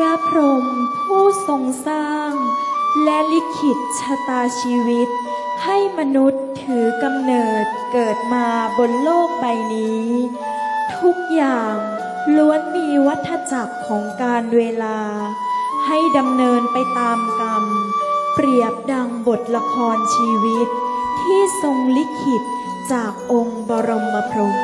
ระพรหมผู้ทรงสร้าง และลิขิตชะตาชีวิต ให้มนุษย์ถือกำเนิดเกิดมาบนโลกใบนี้ ทุกอย่างล้วนมีวัฏจักรของการเวลา ให้ดำเนินไปตามกรรม เปรียบดังบทละครชีวิต ที่ทรงลิขิตจากองค์บรมพรหม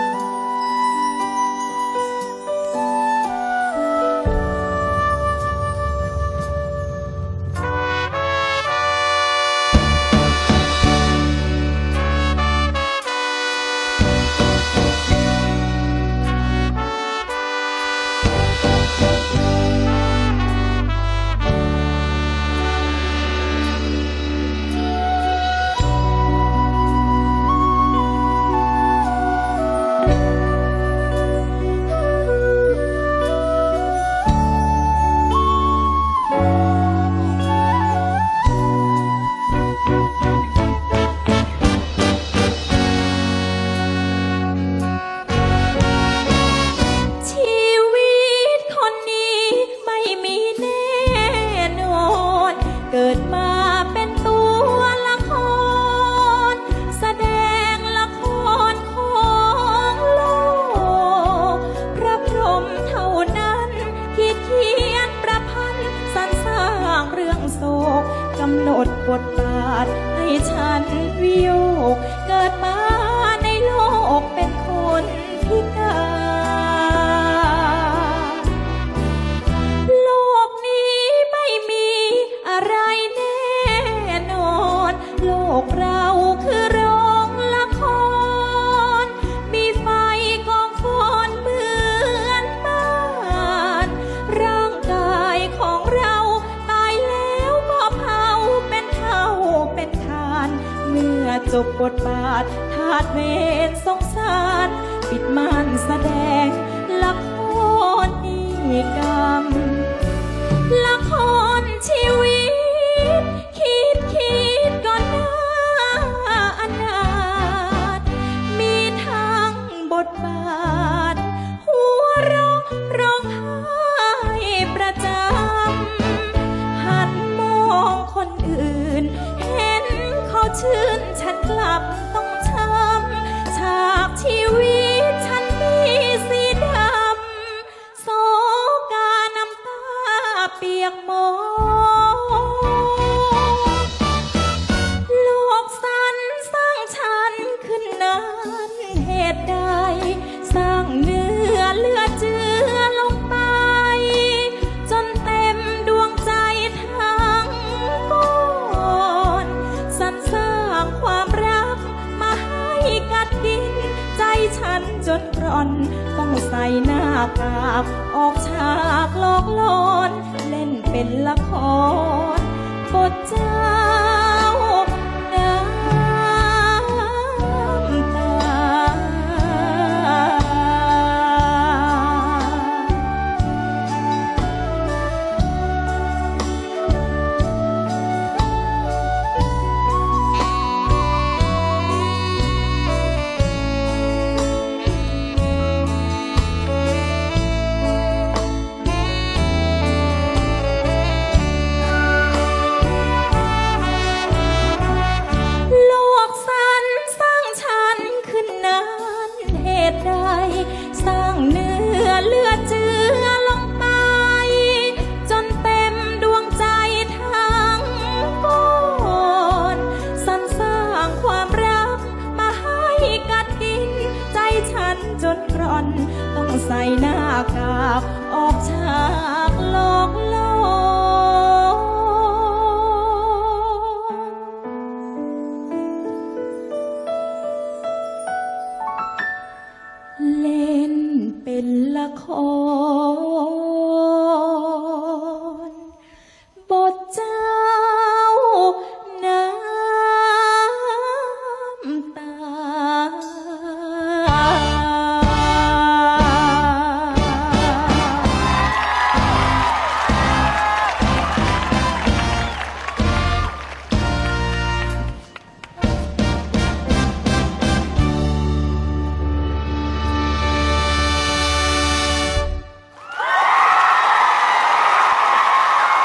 กำหนดบทบาทให้ฉันวิโยกเกิดมาในโลกเป็นคนพิการ จบบทบาททาดเวรสงสาร ปิดม่านแสดง ละครนิกรรม ละครชีวิต คิดคิดก่อนหน้าอนาถมีทั้งบทบาท หัวเราะร้องไห้ประจำหันมองคนอื่น เห็นเขาชื่นฉัน กลับต้ จนกร่อน ต้องใส่หน้ากากออกฉากหลอกหลอน เล่นเป็นละคร สร้างเนื้อ เล่นเป็นละคร